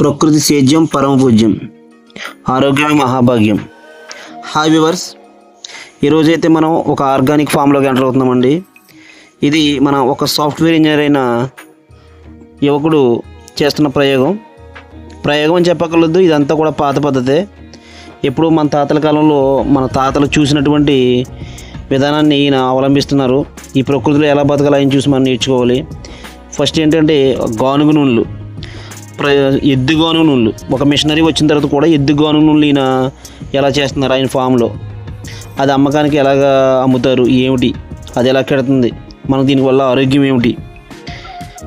ప్రకృతి సేద్యం పరమ పూజ్యం ఆరోగ్యమే మహాభాగ్యం. హాయ్ వివర్స్ ఈరోజైతే మనం ఒక ఆర్గానిక్ ఫామ్లోకి ఎంటర్ అవుతున్నామండి. ఇది మన ఒక సాఫ్ట్వేర్ ఇంజనీర్ అయిన యువకుడు చేస్తున్న ప్రయోగం. ప్రయోగం అని చెప్పగలదు ఇదంతా కూడా పాత పద్ధతే. ఎప్పుడు మన తాతల కాలంలో మన తాతలు చూసినటువంటి విధానాన్ని ఈయన అవలంబిస్తున్నారు. ఈ ప్రకృతిలో ఎలా బతకాలి ఆయన చూసి మనం నేర్చుకోవాలి. ఫస్ట్ ఏంటంటే గానుగు నూనెలు. ప్ర ఎద్దు గానుగు ఒక మిషనరీ వచ్చిన తర్వాత కూడా ఎద్దు గానుగు ఈయన ఎలా చేస్తున్నారు ఆయన ఫామ్లో? అది అమ్మకానికి ఎలాగా అమ్ముతారు? ఏమిటి? అది ఎలా కెడుతుంది? మనకు దీనివల్ల ఆరోగ్యం ఏమిటి?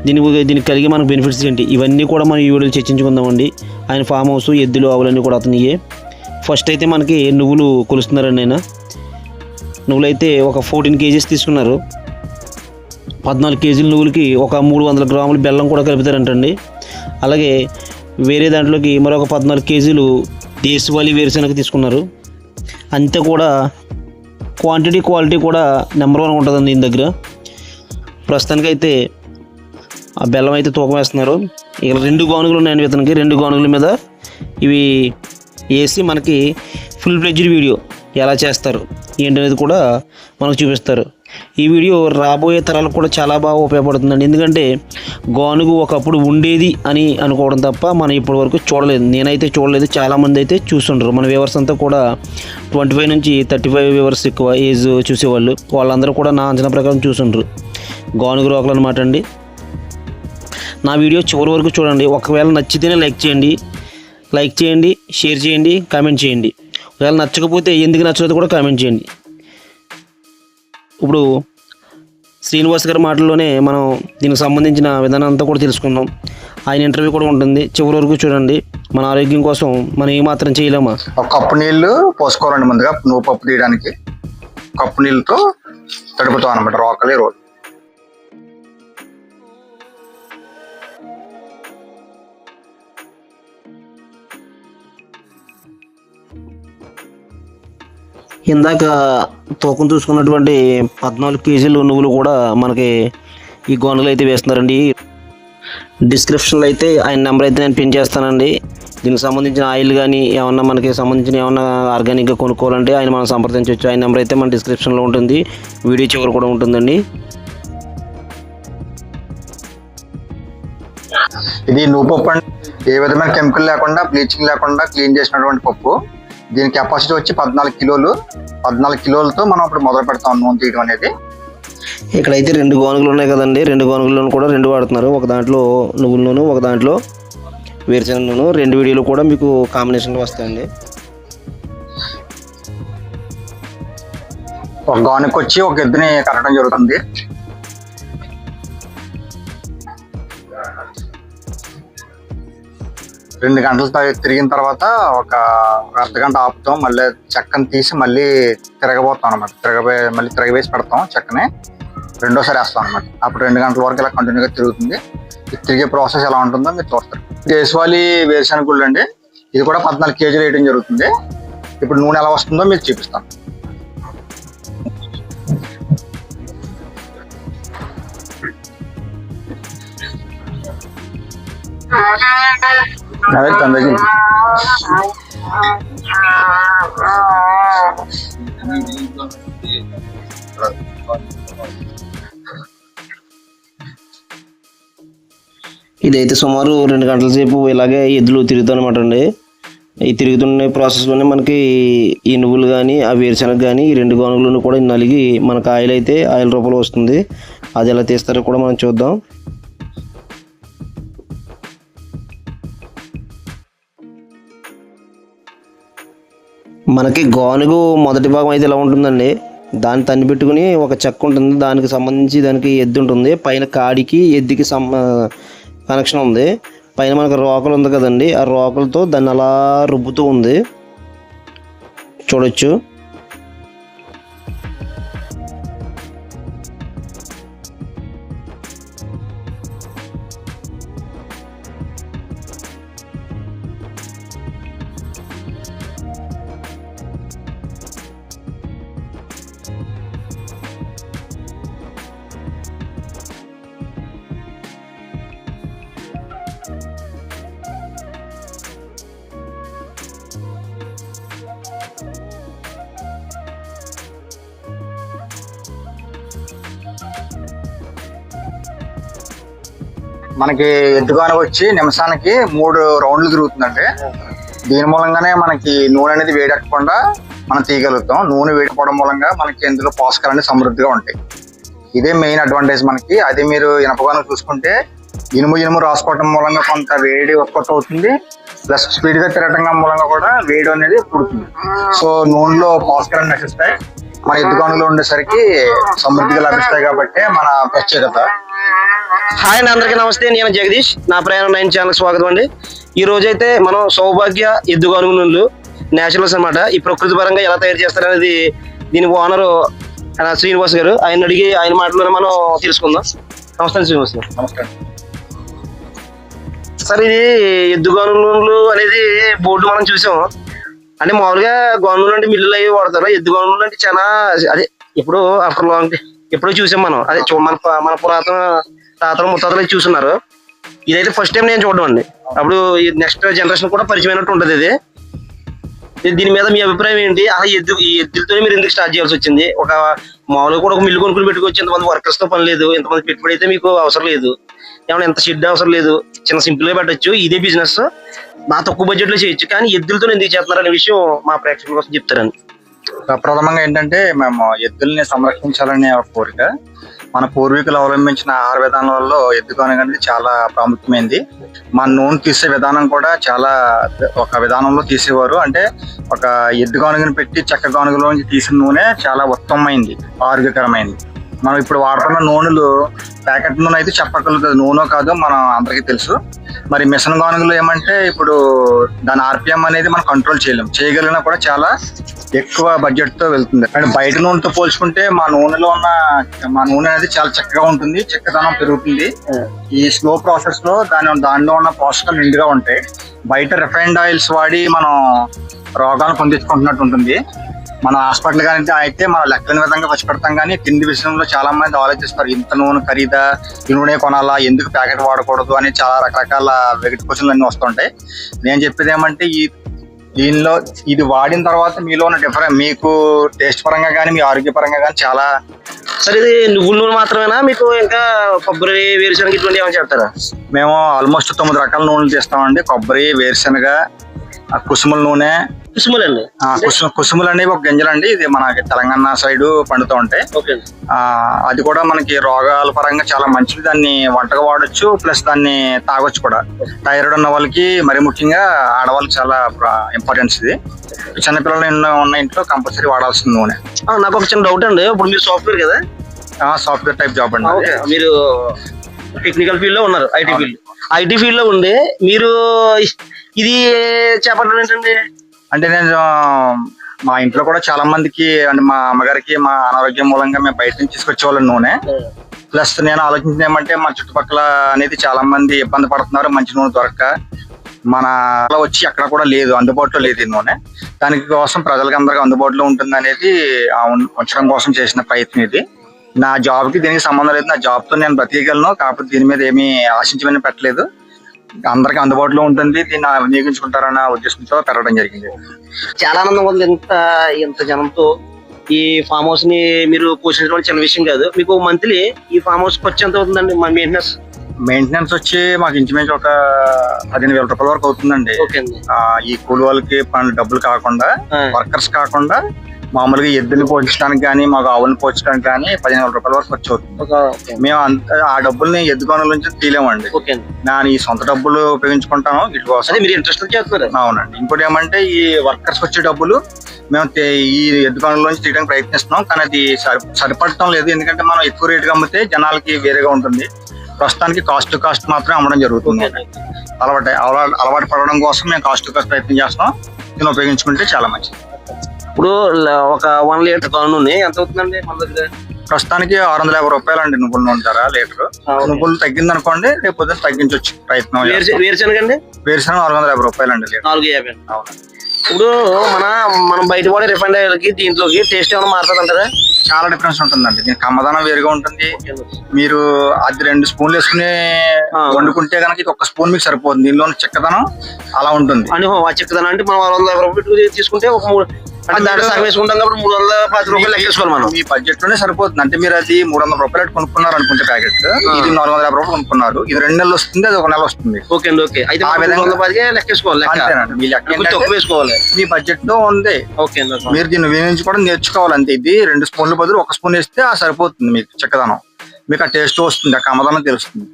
దీని దీనికి కలిగే మనకు బెనిఫిట్స్ ఏంటి? ఇవన్నీ కూడా మనం ఈ వీడియోలో చర్చించుకుందామండి. ఆయన ఫామ్ హౌస్ ఎద్దులు ఆవులన్నీ కూడా అతనియే. ఫస్ట్ అయితే మనకి నువ్వులు కొలుస్తున్నారండి ఆయన. నువ్వులు అయితే ఒక ఫోర్టీన్ కేజీస్ తీసుకున్నారు. పద్నాలుగు కేజీల నువ్వులకి ఒక మూడు వందల గ్రాముల బెల్లం కూడా కలుపుతారంటండి. అలాగే వేరే దాంట్లోకి మరొక పద్నాలుగు కేజీలు దేశవాళీ వేరుశనగ తీసుకున్నారు. అంతే కూడా క్వాంటిటీ క్వాలిటీ కూడా నెంబర్ వన్ ఉంటుందండి దీని దగ్గర. ప్రస్తుతానికైతే ఆ బెల్లం అయితే తూకం వేస్తున్నారు. ఇక రెండు గానుగులు ఉన్నాయండి ఇతనికి. రెండు గానుగుల మీద ఇవి వేసి మనకి ఫుల్ ఫ్లెడ్జ్డ్ వీడియో ఎలా చేస్తారు ఏంటనేది కూడా మనకు చూపిస్తారు. ఈ వీడియో రాబోయే తరాలకు కూడా చాలా బాగా ఉపయోగపడుతుందండి. ఎందుకంటే గానుగు ఒకప్పుడు ఉండేది అని అనుకోవడం తప్ప మనం ఇప్పటి వరకు చూడలేదు. నేనైతే చూడలేదు. చాలామంది అయితే చూస్తుంటారు మన వ్యూవర్స్ అంతా కూడా ట్వంటీ ఫైవ్ నుంచి థర్టీ ఫైవ్ వ్యూవర్స్ ఎక్కువ ఏజ్ చూసేవాళ్ళు. వాళ్ళందరూ కూడా నా అంచనా ప్రకారం చూసుంటారు గానుగు రోకలు అనమాట అండి. నా వీడియో చివరి వరకు చూడండి. ఒకవేళ నచ్చితేనే లైక్ చేయండి. లైక్ చేయండి షేర్ చేయండి కామెంట్ చేయండి. ఒకవేళ నచ్చకపోతే ఎందుకు నచ్చలేదు కూడా కామెంట్ చేయండి. ఇప్పుడు శ్రీనివాస్ గారి మాటల్లోనే మనం దీనికి సంబంధించిన విధానం అంతా కూడా తెలుసుకుందాం. ఆయన ఇంటర్వ్యూ కూడా ఉంటుంది. చివరి వరకు చూడండి. మన ఆరోగ్యం కోసం మనం ఏమాత్రం చేయలేమా? ఒక కప్పు నీళ్ళు పోసుకోవాలండి ముందుగా. నువ్వు పప్పు తీయడానికి. కప్పు నీళ్ళతో తడుపుతాం అనమాట రోకలే రోజు ఇందాక తూకం చూసుకున్నటువంటి పద్నాలుగు కేజీలు నువ్వులు కూడా మనకి ఈ గోనెలు అయితే వేస్తున్నారండి. డిస్క్రిప్షన్లో అయితే ఆయన నెంబర్ అయితే నేను పిన్ చేస్తానండి. దీనికి సంబంధించిన ఆయిల్ కానీ ఏమన్నా మనకి సంబంధించిన ఏమన్నా ఆర్గానిక్గా కొనుక్కోవాలంటే ఆయన మనం సంప్రదించవచ్చు. ఆయన నెంబర్ అయితే మన డిస్క్రిప్షన్లో ఉంటుంది. వీడియో చివరి కూడా ఉంటుందండి. ఇది నువ్వు పప్పు అండి. ఏ విధమైన కెమికల్ లేకుండా బ్లీచింగ్ లేకుండా క్లీన్ చేసినటువంటి పప్పు. దీని కెపాసిటీ వచ్చి పద్నాలుగు కిలోలు. పద్నాలుగు కిలోలతో మనం ఇప్పుడు మొదలు పెడతాం నూనె తీయడం అనేది. ఇక్కడైతే రెండు గోనుగులు ఉన్నాయి కదండి. రెండు గోనుగులను కూడా రెండు వాడుతున్నారు. ఒక దాంట్లో నువ్వుల నూనె ఒక దాంట్లో వేరుశనగ నూనె రెండు వీడియోలు కూడా మీకు కాంబినేషన్లో వస్తాయండి. ఒక గానుకి వచ్చి ఒక ఎద్దుని కట్టడం జరుగుతుంది. రెండు గంటలు తిరిగిన తర్వాత ఒక అర్ధ గంట ఆపుతాం మళ్ళీ చెక్కని తీసి మళ్ళీ తిరగబోతాం అనమాట తిరగబే మళ్ళీ తిరగవేసి పెడతాం చెక్కని. రెండోసారి వేస్తాం అనమాట అప్పుడు రెండు గంటల వరకు ఇలా కంటిన్యూగా తిరుగుతుంది. తిరిగే ప్రాసెస్ ఎలా ఉంటుందో మీరు చూస్తారు. దేశవాళీ వేరుశనగ గుళ్ళు అండి. ఇది కూడా పద్నాలుగు కేజీలు వేయడం జరుగుతుంది. ఇప్పుడు నూనె ఎలా వస్తుందో మీకు చూపిస్తాను అదే చంద్రజీ ఇదైతే సుమారు రెండు గంటల సేపు ఇలాగే ఎద్దులు తిరుగుతాయి అనమాట అండి. ఈ తిరుగుతున్న ప్రాసెస్లోనే మనకి ఈ నువ్వులు కానీ ఆ వేరుశనగ కానీ ఈ రెండు గోనుగులను కూడా నలిగి మనకు ఆయిల్ అయితే ఆయిల్ రూపంలో వస్తుంది. అది ఎలా తీస్తారో కూడా మనం చూద్దాం. మనకి గానుగు మొదటి భాగం అయితే ఇలా ఉంటుందండి? దాన్ని తన్ని పెట్టుకుని ఒక చెక్క ఉంటుంది. దానికి సంబంధించి దానికి ఎద్దు ఉంటుంది. పైన కాడికి ఎద్దుకి సం కనెక్షన్ ఉంది. పైన మనకు రోకలు ఉంది కదండి. ఆ రోకలతో దాన్ని అలా రుబ్బుతూ ఉంది. చూడొచ్చు. మనకి ఎద్దుగాని వచ్చి నిమిషానికి మూడు రౌండ్లు తిరుగుతుందండి. దీని మూలంగానే మనకి నూనె అనేది వేడెక్కకుండా మనం తీయగలుగుతాం. నూనె వేడిపోవడం మూలంగా మనకి ఇందులో పోషకాలు అనేది సమృద్ధిగా ఉంటాయి. ఇదే మెయిన్ అడ్వాంటేజ్ మనకి. అదే మీరు ఇనపగాను చూసుకుంటే ఇనుము ఇనుము రాసుకోవడం మూలంగా కొంత వేడి ఉత్పత్తి అవుతుంది. ప్లస్ స్పీడ్గా తిరగటం మూలంగా కూడా వేడి అనేది పుడుతుంది. సో నూనెలో పోషకాలు నశిస్తాయి. మన ఎద్దుగానులో ఉండేసరికి సమృద్ధిగా లభిస్తాయి కాబట్టి మన ప్రత్యేకత. హాయ్ అండి అందరికీ నమస్తే. నేను జగదీష్. నా ప్రయాణం నైన్ ఛానల్ స్వాగతం అండి. ఈ రోజు అయితే మనం సౌభాగ్య ఎద్దుగాను నూనెలు నేచురల్స్ అన్నమాట. ఈ ప్రకృతి పరంగా ఎలా తయారు చేస్తారనేది దీని ఓనర్ శ్రీనివాస్ గారు. ఆయన అడిగి ఆయన మాటలోనే మనం తెలుసుకుందాం. నమస్తే శ్రీనివాస్ గారు. నమస్కారం సార్ ఇది ఎద్దుగాను నూనెలు అనేది బోర్డు మనం చూసాం. అంటే మామూలుగా గవర్నమెంట్ అంటే మిల్లులు అవి వాడతారు. ఎద్దు గవర్నమెంట్ అంటే చాలా అదే ఎప్పుడు ఆఫ్టర్ లాంగ్ ఎప్పుడో చూసాం మనం. అదే మన మన పురాతన తాతలు ముత్తాతలు చూస్తున్నారు. ఇదైతే ఫస్ట్ టైం నేను చూడడం అండి. అప్పుడు నెక్స్ట్ జనరేషన్ కూడా పరిచయమైనట్టు ఉంటుంది ఇది. దీని మీద మీ అభిప్రాయం ఏంటి? ఆ ఎద్దు ఈ ఎద్దులతో మీరు ఎందుకు స్టార్ట్ చేయాల్సి వచ్చింది? ఒక మామూలుగా కూడా ఒక మిల్లు కొనుక్కుని పెట్టుకోవచ్చు. ఇంతమంది వర్కర్స్తో పని లేదు. ఇంతమంది పెట్టుబడి అయితే మీకు అవసరం లేదు. ఏమైనా ఎంత షెడ్ అవసరం లేదు. చిన్న సింపుల్గా పెట్టచ్చు. ఇదే బిజినెస్ నా తక్కువ బడ్జెట్లో చేయొచ్చు. కానీ ఎద్దులతో ఎందుకు చేస్తున్నారు అనే విషయం మా ప్రేక్షకుల కోసం చెప్తారని ప్రథమంగా ఏంటంటే మేము ఎద్దుల్ని సంరక్షించాలనే ఒక కోరిక. మన పూర్వీకులు అవలంబించిన ఆహార విధానాలలో ఎద్దు అనేది చాలా ప్రాముఖ్యమైనది మన నూనె తీసే విధానం కూడా చాలా ఒక విధానంలో తీసేవారు. అంటే ఒక ఎద్దు కానుగని పెట్టి చెక్క కానుగలోంచి తీసిన నూనె చాలా ఉత్తమమైంది ఆరోగ్యకరమైంది. మనం ఇప్పుడు వాడుతున్న నూనెలు ప్యాకెట్ నూనె అయితే చెప్పగలుగుతుంది నూనె కాదు మనం అందరికీ తెలుసు. మరి మిషన్ గానుగలు ఏమంటే ఇప్పుడు దాని ఆర్పిఎం అనేది మనం కంట్రోల్ చేయలేం. చేయగలిగినా కూడా చాలా ఎక్కువ బడ్జెట్తో వెళ్తుంది. అండ్ బయట నూనెతో పోల్చుకుంటే మా నూనెలో ఉన్న మా నూనె అనేది చాలా చక్కగా ఉంటుంది చక్కదనం పెరుగుతుంది. ఈ స్లో ప్రాసెస్లో దాని దానిలో ఉన్న పోషకాలు నిండుగా ఉంటాయి. బయట రిఫైన్డ్ ఆయిల్స్ వాడి మనం రోగాలు పొందించుకుంటున్నట్టు ఉంటుంది. మన హాస్పిటల్ కానీ అయితే మనం లెక్కని విధంగా ఖర్చు పెడతాం కానీ తిండి విషయంలో చాలా మంది ఆలోచిస్తారు ఇంత నూనె ఖరీదా? ఈ నూనె కొనాలా? ఎందుకు ప్యాకెట్ వాడకూడదు? అని చాలా రకరకాల వెగటి క్వశ్చన్లు అన్ని వస్తుంటాయి. నేను చెప్పేది ఏమంటే ఈ దీనిలో ఇది వాడిన తర్వాత మీలో ఉన్న డిఫరెంట్ మీకు టేస్ట్ పరంగా కానీ మీ ఆరోగ్య పరంగా కానీ చాలా సరే ఇది నువ్వుల నూనె మాత్రమేనా? మీకు ఇంకా కొబ్బరి వేరుశనగ ఇటువంటి ఏమైనా చెప్తారా మేము ఆల్మోస్ట్ తొమ్మిది రకాల నూనెలు తీస్తామండి. కొబ్బరి వేరుశనగ కుసుముల నూనె. కుసుమలండి? కుసుమ కుసుములు అనేవి ఒక గింజలండి. ఇది మనకి తెలంగాణ సైడ్ పండుతూ ఉంటాయి అది కూడా మనకి రోగాల పరంగా చాలా మంచిది. దాన్ని వంటగా వాడొచ్చు ప్లస్ దాన్ని తాగొచ్చు కూడా. థైరాయిడ్ ఉన్న వాళ్ళకి మరి ముఖ్యంగా ఆడవాళ్ళకి చాలా ఇంపార్టెన్స్ ఇది. చిన్నపిల్లలు ఎన్నో ఉన్న ఇంట్లో కంపల్సరీ వాడాల్సిన నూనె. నాకు ఒక చిన్న డౌట్ అండి. ఇప్పుడు మీరు సాఫ్ట్వేర్ కదా? సాఫ్ట్వేర్ టైప్ జాబ్ అండి మీరు టెక్నికల్ ఫీల్డ్లో ఉన్నారు ఐటీ ఫీల్డ్. ఐటీ ఫీల్డ్లో ఉండి మీరు ఇది చేపట్టడం ఏంటండి? అంటే నేను మా ఇంట్లో కూడా చాలా మందికి అంటే మా అమ్మగారికి మా అనారోగ్యం మూలంగా మేము బయట నుంచి తీసుకొచ్చేవాళ్ళం నూనె. ప్లస్ నేను ఆలోచించింది ఏమంటే మన చుట్టుపక్కల అనేది చాలా మంది ఇబ్బంది పడుతున్నారు మంచి నూనె దొరక్క. మన అలా వచ్చి అక్కడ కూడా లేదు అందుబాటులో లేదు ఈ నూనె. దానికి కోసం ప్రజలకు అందరికీ అందుబాటులో ఉంటుంది అనేది ఉంచడం కోసం చేసిన ప్రయత్నం ఇది. నా జాబ్కి దీనికి సంబంధం లేదు నా జాబ్తో నేను బ్రతికగలను కాకపోతే దీని మీద ఏమీ ఆశించమని పెట్టలేదు. అందరికి అందుబాటులో ఉంటుంది. దీన్ని వినియోగించుకుంటారన్న ఉద్దేశంతో పెట్టడం జరిగింది. చాలా ఆనందంగా ఉంది. ఎంత ఎంత జనంతో ఈ ఫామ్ హౌస్ని మీరు పోషించడం చిన్న విషయం కాదు. మీకు మంత్లీ ఈ ఫామ్ హౌస్ ఖర్చు ఎంత అవుతుందండి? మన మెయింటెనెన్స్ మెయింటెనెన్స్ వచ్చి మాకు ఇంచుమించు ఒక పదిహేను వేల రూపాయల వరకు అవుతుందండి. ఈ కూలి వాళ్ళకి పనులు డబ్బులు కాకుండా వర్కర్స్ కాకుండా మామూలుగా ఎద్దుని పోషించడానికి కానీ మాకు ఆవుని పోషించడానికి కానీ పదిహేను వేల రూపాయల వరకు ఖర్చు అవుతుంది. మేము అంత ఆ డబ్బుల్ని ఎద్దు కొనుల నుంచి తీలేమండి నేను ఈ సొంత డబ్బులు ఉపయోగించుకుంటాను వీటి కోసం. మీరు ఇంట్రెస్ట్ చేస్తున్నారు. అవునండి. ఇంకోటి ఏమంటే ఈ వర్కర్స్ వచ్చే డబ్బులు మేము ఈ ఎద్దు కొనుల నుంచి తీయడానికి ప్రయత్నిస్తున్నాం. కానీ అది సరి సరిపడటం లేదు. ఎందుకంటే మనం ఎక్కువ రేటుకి అమ్మితే జనాలకి వేరేగా ఉంటుంది. ప్రస్తుతానికి కాస్ట్ టు కాస్ట్ మాత్రమే అమ్మడం జరుగుతుంది. అలవాటు అలవాటు పడడం కోసం మేము కాస్ట్ టు కాస్ట్ ప్రయత్నం చేస్తున్నాం. దీన్ని ఉపయోగించుకుంటే చాలా మంచిది. ఇప్పుడు ఒక వన్ లీటర్ నూనె ఎంత అవుతుందండి మన దగ్గర ప్రస్తుతానికి ఆరు వందల యాభై రూపాయలు అండి నువ్వుల నూనె ధర లీటర్. నువ్వులు తగ్గింది అనుకోండి రేపు పొద్దున్న తగ్గించవచ్చు ప్రయత్నం వేరుశె- వేరుశనగ ఆరు వందల యాభై రూపాయలు అండి నాలుగు యాభై. అవును. ఇప్పుడు మన మనం బయట వాడే రిఫైండ్ ఆయిల్కి దీంట్లోకి టేస్ట్ ఏమైనా మారుతుంది అంటారా చాలా డిఫరెన్స్ ఉంటుందండి. దీనికి కమ్మదనం వేరుగా ఉంటుంది. మీరు అది రెండు స్పూన్లు వేసుకుని. వండుకుంటే కనుక ఒక స్పూన్ మీకు సరిపోతుంది. దీనిలో చిక్కదనం అలా ఉంటుంది. అని ఆ చిక్కదనం అంటే మనం ఆరు వందల యాభై రూపాయలు తీసుకుంటే ఒక మూడు దాంట్లో సగం వేసుకుంటాం కాబట్టి మూడు వందల పది రూపాయలు లెక్కేసుకోవాలి మనం. మీ బడ్జెట్లోనే సరిపోతుంది. అంటే మీరు అది మూడు వందల రూపాయలు కొనుక్కున్నారు అనుకుంటే ప్యాకెట్. ఇది నాలుగు వందల యాభై రూపాయలు కొనుక్కున్నారు. ఇది రెండు నెలలు వస్తుంది అది ఒక నెల వస్తుంది ఓకే అండి ఓకే. అయితే ఆ విధంగా- వందల పదికే లెక్కేసుకోవాలి అంతేనండి. మీ లెక్క తక్కువ వేసుకోవాలి. మీ బడ్జెట్లో ఉంది. ఓకే. మీరు దీన్ని వినియోగించుకోవడం నేర్చుకోవాలి అంతే. ఇది రెండు స్పూన్ల బదులు ఒక స్పూన్ వేస్తే ఆ సరిపోతుంది మీకు చక్కదనం. మీకు ఆ టేస్ట్ వస్తుంది ఆ కమ్మదనం తెలుస్తుంది.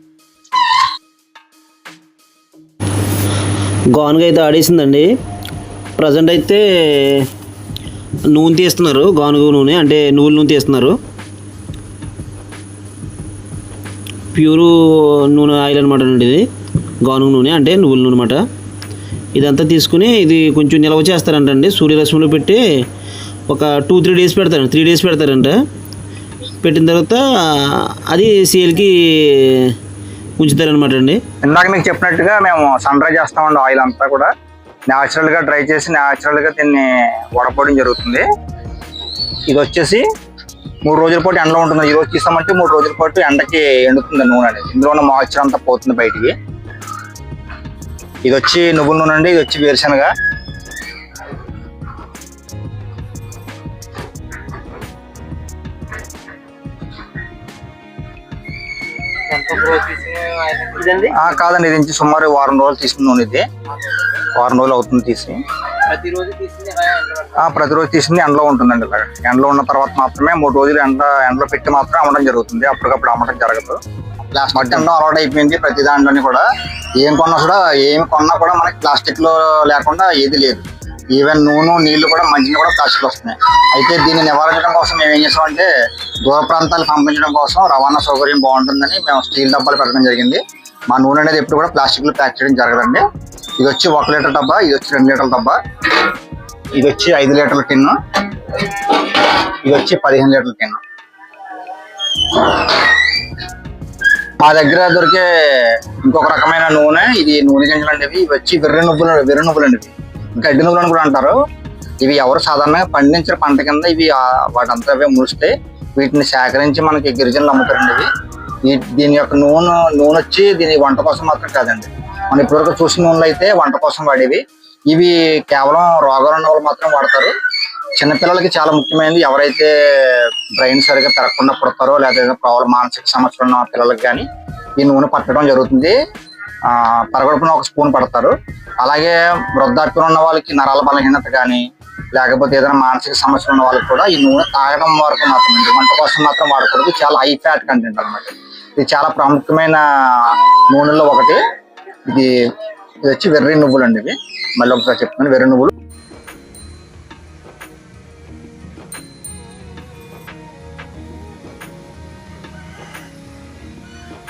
గానుగ అయితే ఆడేసిందండి. ప్రజెంట్ అయితే నూనె తీస్తున్నారు గానుగ నూనె అంటే నువ్వుల నూనె తీస్తున్నారు. ప్యూరు నూనె ఆయిల్ అనమాట అండి ఇది. గానుగ నూనె అంటే నువ్వుల నూనె అనమాట ఇదంతా తీసుకుని ఇది కొంచెం నిల్వ చేస్తారంటండి సూర్యరశ్మిలో పెట్టి ఒక టూ త్రీ డేస్ పెడతారు త్రీ డేస్ పెడతారంట. పెట్టిన తర్వాత అది సేల్కి ఉంచుతారనమాట అండి. ఇందాక మీకు చెప్పినట్టుగా మేము సన్ డ్రై చేస్తామండి ఆయిల్ అంతా కూడా. న్యాచురల్గా డ్రై చేసి న్యాచురల్గా దీన్ని వడపోవడం జరుగుతుంది. ఇది వచ్చేసి మూడు రోజుల పాటు ఎండలో ఉంటుంది. ఈ రోజు తీసామంటే మూడు రోజుల పాటు ఎండకి ఎండుతుంది నూనె అనేది. ఇందులో ఉన్న మాయిశ్చర్ అంతా పోతుంది బయటికి. ఇది వచ్చి నువ్వుల నూనె అండి. ఇది వచ్చి వేరుశనగ. కాదండి ఇది సుమారు వారం రోజులు నూనె ఇది వారం రోజులు అవుతుంది తీసి. ప్రతిరోజు తీసుకుని ఆ ప్రతిరోజు తీసింది ఎండలో ఉంటుందండి ఇలాగ. ఎండలో ఉన్న తర్వాత మాత్రమే మూడు రోజులు ఎండ ఎండలో పెట్టి మాత్రం అమ్మడం జరుగుతుంది. అప్పటికప్పుడు అమ్మడం జరగదు. ప్లాస్టిక్ తినడం అలవాటు అయిపోయింది ప్రతి దాంట్లోని కూడా. ఏం కొన్నా కూడా ఏం కొన్నా కూడా మనకి ప్లాస్టిక్లో లేకుండా ఏది లేదు. ఈవెన్ నూనె నీళ్ళు కూడా మంచిగా కూడా ప్లాస్టిక్ వస్తున్నాయి. అయితే దీన్ని నివారించడం కోసం మేము ఏం చేసామంటే దూర ప్రాంతాలు పంపించడం కోసం రవాణా సౌకర్యం బాగుంటుందని మేము స్టీల్ డబ్బాలు పెట్టడం జరిగింది. మా నూనె అనేది ఎప్పుడు కూడా ప్లాస్టిక్లో ప్యాక్ చేయడం జరగదండి. ఇది వచ్చి ఒక లీటర్ డబ్బా ఇది వచ్చి రెండు లీటర్ల డబ్బా ఇది వచ్చి ఐదు లీటర్ల టిన్ను ఇది వచ్చి పదిహేను లీటర్ల టిన్ను మా దగ్గర దొరికే ఇంకొక రకమైన నూనె ఇది నూనె గింజలు అండి ఇవి వచ్చి వెర్రి నువ్వులు వెర్రి నువ్వులు అండి గడ్డి నువ్వులు అని కూడా అంటారు. ఇవి ఎవరు సాధారణంగా పండించిన పంట కింద ఇవి వాటంతా అవే ముడిస్తే వీటిని సేకరించి మనకి గిరిజనులు అమ్ముతారండి ఇవి. దీని యొక్క నూనె నూనె వచ్చి దీని వంట కోసం మాత్రం కాదండి. మనం ఇప్పటివరకు చూసిన నూనెలు అయితే వంట కోసం వాడేవి. ఇవి కేవలం రోగాలు ఉన్న వాళ్ళు మాత్రం వాడతారు. చిన్నపిల్లలకి చాలా ముఖ్యమైనది ఎవరైతే బ్రెయిన్ సరిగా పెరగకుండా పుడతారో లేదా ప్రాబ్లం మానసిక సమస్యలు ఉన్న పిల్లలకి కానీ ఈ నూనె పట్టడం జరుగుతుంది. పరగడుపున ఒక స్పూన్ పడతారు. అలాగే వృద్ధాప్యం ఉన్న వాళ్ళకి నరాల బలహీనత కానీ లేకపోతే ఏదైనా మానసిక సమస్యలు ఉన్న వాళ్ళకి కూడా ఈ నూనె తాగడం వరకు మాత్రం వంట కోసం మాత్రం వాడకూడదు. చాలా హై ఫ్యాట్ కంటెంట్ అన్నమాట. ఇది చాలా ప్రాముఖ్యమైన నూనెలో ఒకటి. ఇది ఇది వచ్చి వెర్రి నువ్వులు అండి ఇవి. మళ్ళీ ఒకసారి చెప్తున్నాను వెర్రి నువ్వులు